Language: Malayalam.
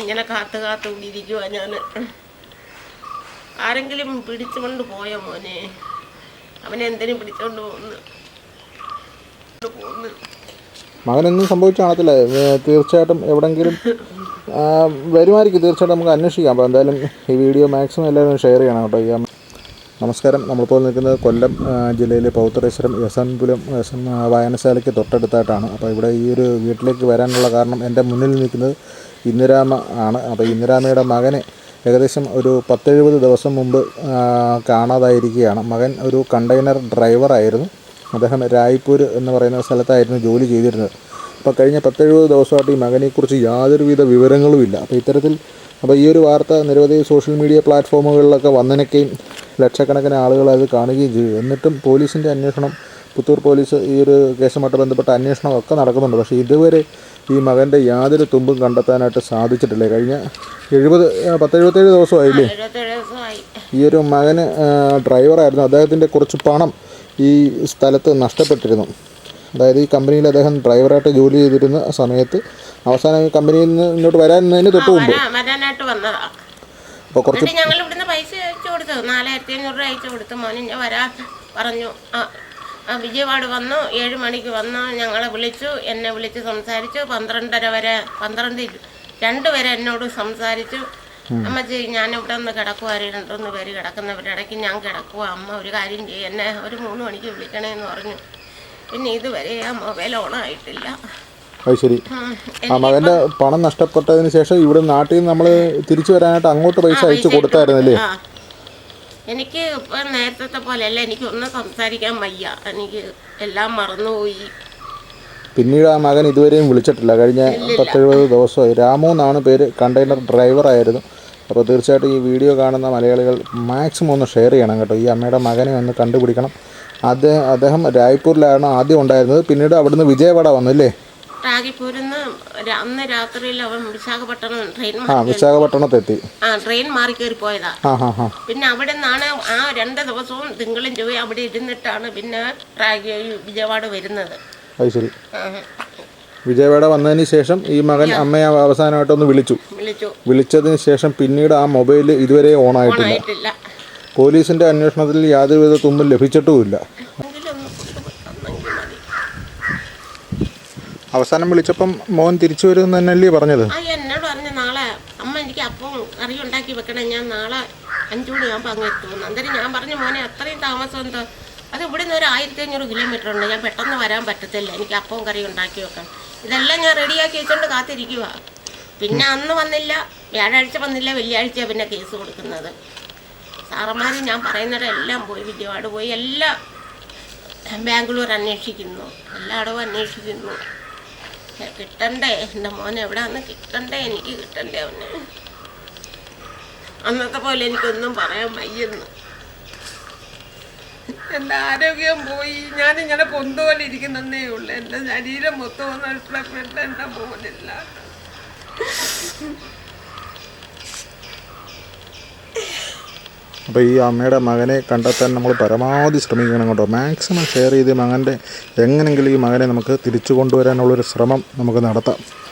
ഇങ്ങനെ കാത്തു കാത്തു കൂടിയിരിക്കുക ഞാൻ ആരെങ്കിലും പിടിച്ചുകൊണ്ട് പോയ മോനെ? അവനെന്തിനും പിടിച്ചോണ്ട് പോകുന്നു പോകുന്നു മകനൊന്നും സംഭവിച്ചു കാണത്തില്ല. ഏ, തീർച്ചയായിട്ടും എവിടെങ്കിലും വരുമായിരിക്കും. തീർച്ചയായിട്ടും നമുക്ക് അന്വേഷിക്കാം. അപ്പോൾ എന്തായാലും ഈ വീഡിയോ മാക്സിമം എല്ലാവരും ഷെയർ ചെയ്യണം കേട്ടോ. ഈ നമസ്കാരം. നമ്മളിപ്പോൾ നിൽക്കുന്നത് കൊല്ലം ജില്ലയിലെ പൗത്രേശ്വരം എസ് എൻ പുലം എസ് എൻ വായനശാലയ്ക്ക് തൊട്ടടുത്തായിട്ടാണ്. അപ്പോൾ ഇവിടെ ഈ ഒരു വീട്ടിലേക്ക് വരാനുള്ള കാരണം എന്റെ മുന്നിൽ നിൽക്കുന്നത് ഇന്ദിരാമ ആണ്. അപ്പോൾ ഇന്ദിരാമയുടെ മകനെ ഏകദേശം ഒരു പത്തെഴുപത് ദിവസം മുമ്പ് കാണാതായിരിക്കുകയാണ്. മകൻ ഒരു കണ്ടെയ്നർ ഡ്രൈവറായിരുന്നു അദ്ദേഹം രായ്പൂർ എന്ന് പറയുന്ന സ്ഥലത്തായിരുന്നു ജോലി ചെയ്തിരുന്നത്. അപ്പോൾ കഴിഞ്ഞ പത്തെഴുപത് ദിവസമായിട്ട് ഈ മകനെക്കുറിച്ച് യാതൊരുവിധ വിവരങ്ങളുമില്ല. അപ്പോൾ ഇത്തരത്തിൽ അപ്പോൾ ഈ ഒരു വാർത്ത നിരവധി സോഷ്യൽ മീഡിയ പ്ലാറ്റ്ഫോമുകളിലൊക്കെ വന്നനയ്ക്കുകയും ലക്ഷക്കണക്കിന് ആളുകൾ അത് കാണുകയും ചെയ്തു. എന്നിട്ടും പോലീസിന്റെ അന്വേഷണം പുത്തൂർ പോലീസ് ഈ ഒരു കേസുമായിട്ട് ബന്ധപ്പെട്ട അന്വേഷണമൊക്കെ നടക്കുന്നുണ്ട്. പക്ഷേ ഇതുവരെ ഈ മകന്റെ യാതൊരു തുമ്പും കണ്ടെത്താനായിട്ട് സാധിച്ചിട്ടില്ല. കഴിഞ്ഞ എഴുപത് പത്തെഴുപത്തേഴ് ദിവസമായില്ലേ? ഈ ഒരു മകന് ഡ്രൈവറായിരുന്നു. അദ്ദേഹത്തിന്റെ കുറച്ച് പണം ഈ സ്ഥലത്ത് നഷ്ടപ്പെട്ടിരുന്നു. അതായത് ഈ കമ്പനിയിൽ അദ്ദേഹം ഡ്രൈവറായിട്ട് ജോലി ചെയ്തിരുന്ന സമയത്ത് അവസാനം ഈ കമ്പനിയിൽ നിന്ന് ഇങ്ങോട്ട് വരാൻ തൊട്ട് മുമ്പ് അപ്പോൾ കുറച്ച് ഞങ്ങൾ ഇവിടുന്ന് പൈസ അയച്ചു കൊടുത്തു. നാലായിരത്തി അഞ്ഞൂറ് രൂപ അയച്ചു കൊടുത്തു. മോനെ ഞാൻ വരാ പറഞ്ഞു. വിജയവാട് വന്നു. ഏഴ് മണിക്ക് വന്നു. ഞങ്ങളെ വിളിച്ചു. എന്നെ വിളിച്ച് സംസാരിച്ചു. പന്ത്രണ്ടര വരെ പന്ത്രണ്ട് രണ്ടു വരെ എന്നോട് സംസാരിച്ചു. അമ്മച്ചി ഞാൻ ഇവിടെ നിന്ന് കിടക്കുവാ രണ്ടൊന്ന് പേര് കിടക്കുന്നവരുടെ ഇടയ്ക്ക് ഞാൻ കിടക്കുക അമ്മ ഒരു കാര്യം ചെയ്യും. എന്നെ ഒരു മൂന്ന് മണിക്ക് വിളിക്കണേന്ന് പറഞ്ഞു. പിന്നെ ഇതുവരെ ആ മൊബൈൽ ഓണായിട്ടില്ല. അത് ശരി. ആ മകന്റെ പണം നഷ്ടപ്പെട്ടതിന് ശേഷം ഇവിടെ നാട്ടിൽ നിന്ന് നമ്മൾ തിരിച്ചു വരാനായിട്ട് അങ്ങോട്ട് പൈസ അയച്ചു കൊടുത്തായിരുന്നല്ലേ. എനിക്ക് ഇപ്പം നേരത്തെ പോലെ അല്ല എനിക്ക് ഒന്നും സംസാരിക്കാൻ വയ്യ. എനിക്ക് എല്ലാം മറന്നുപോയി. പിന്നീട് ആ മകൻ ഇതുവരെയും വിളിച്ചിട്ടില്ല. കഴിഞ്ഞ പത്തെഴുപത് ദിവസമായി. രാമു എന്നാണ് പേര് കണ്ടെയ്നർ ഡ്രൈവറായിരുന്നു അപ്പോൾ തീർച്ചയായിട്ടും ഈ വീഡിയോ കാണുന്ന മലയാളികൾ മാക്സിമം ഒന്ന് ഷെയർ ചെയ്യണം കേട്ടോ. ഈ അമ്മയുടെ മകനെ ഒന്ന് കണ്ടുപിടിക്കണം. അദ്ദേഹം അദ്ദേഹം രായ്പൂരിലാണ് ആദ്യം ഉണ്ടായിരുന്നത്. പിന്നീട് അവിടുന്ന് വിജയവാഡ വന്നു അല്ലേ റാഗിപ്പൂരിന്ന് അന്ന് രാത്രിയിൽ അവൻ വിശാഖപട്ടണം ട്രെയിൻ വിശാഖപട്ടണത്തെത്തി. ആ ട്രെയിൻ മാറി കയറി പോയതാ പിന്നെ അവിടെ നിന്നാണ് ആ രണ്ട് ദിവസവും തിങ്കളും ചൊവ്വയും അവിടെ ഇരുന്നിട്ടാണ് പിന്നെ വിജയവാട് വരുന്നത്. വിജയവാഡ വന്നതിന് ശേഷം ഈ മകൻ അമ്മയെ അവസാനമായിട്ടൊന്ന് വിളിച്ചു. വിളിച്ചു. വിളിച്ചതിന് ശേഷം പിന്നീട് ആ മൊബൈൽ ഇതുവരെ ഓൺ ആയിട്ടില്ല. പോലീസിന്റെ അന്വേഷണത്തിൽ യാതൊരുവിധ തുമ്പും ലഭിച്ചിട്ടുമില്ല. അവസാനം വിളിച്ചപ്പം മോൻ തിരിച്ചു വരും തന്നെയല്ലേ പറഞ്ഞത്? എന്നോട് പറഞ്ഞു നാളെ അമ്മ എനിക്ക് അപ്പം കറി ഉണ്ടാക്കി വെക്കണം. ഞാൻ നാളെ അഞ്ചു മണിയാകുമ്പോൾ അങ്ങ് എത്തുമെന്ന്. അന്നേരം ഞാൻ പറഞ്ഞു മോനെ അത്രയും താമസം എന്താ? അത് ഇവിടെ നിന്ന് ഒരു ആയിരത്തി അഞ്ഞൂറ് കിലോമീറ്റർ ഉണ്ട്. ഞാൻ പെട്ടെന്ന് വരാൻ പറ്റത്തില്ല. എനിക്ക് അപ്പവും കറി ഉണ്ടാക്കി വെക്കണം. ഇതെല്ലാം ഞാൻ റെഡിയാക്കി വെച്ചോണ്ട് കാത്തിരിക്കുക പിന്നെ അന്ന് വന്നില്ല. വ്യാഴാഴ്ച വന്നില്ല. വെള്ളിയാഴ്ച പിന്നെ കേസ് കൊടുക്കുന്നത്. സാറന്മാർ ഞാൻ പറയുന്നിടം എല്ലാം പോയി. വിജയവാട് പോയി. എല്ലാം ബാംഗ്ലൂർ അന്വേഷിക്കുന്നു. എല്ലായിടവും അന്വേഷിക്കുന്നു. കിട്ടണ്ടേ? എന്റെ മോൻ എവിടെയാന്ന് കിട്ടണ്ടേ? എനിക്ക് കിട്ടണ്ടേ അവന്. അന്നത്തെ പോലെ എനിക്കൊന്നും പറയാൻ വയ്യെന്ന്. എന്റെ ആരോഗ്യം പോയി. ഞാനിങ്ങനെ പൊന്തുപോലെ ഇരിക്കുന്നതേ ഉള്ളൂ. എന്റെ ശരീരം മൊത്തം നഷ്ടപ്പെട്ട് എന്റെ മോനില്ല അപ്പോൾ ഈ അമ്മയുടെ മകനെ കണ്ടെത്താൻ നമ്മൾ പരമാവധി ശ്രമിക്കണം കേട്ടോ. മാക്സിമം ഷെയർ ചെയ്ത് മകന്റെ എങ്ങനെയെങ്കിലും ഈ മകനെ നമുക്ക് തിരിച്ചു കൊണ്ടുവരാനുള്ളൊരു ശ്രമം നമുക്ക് നടത്താം.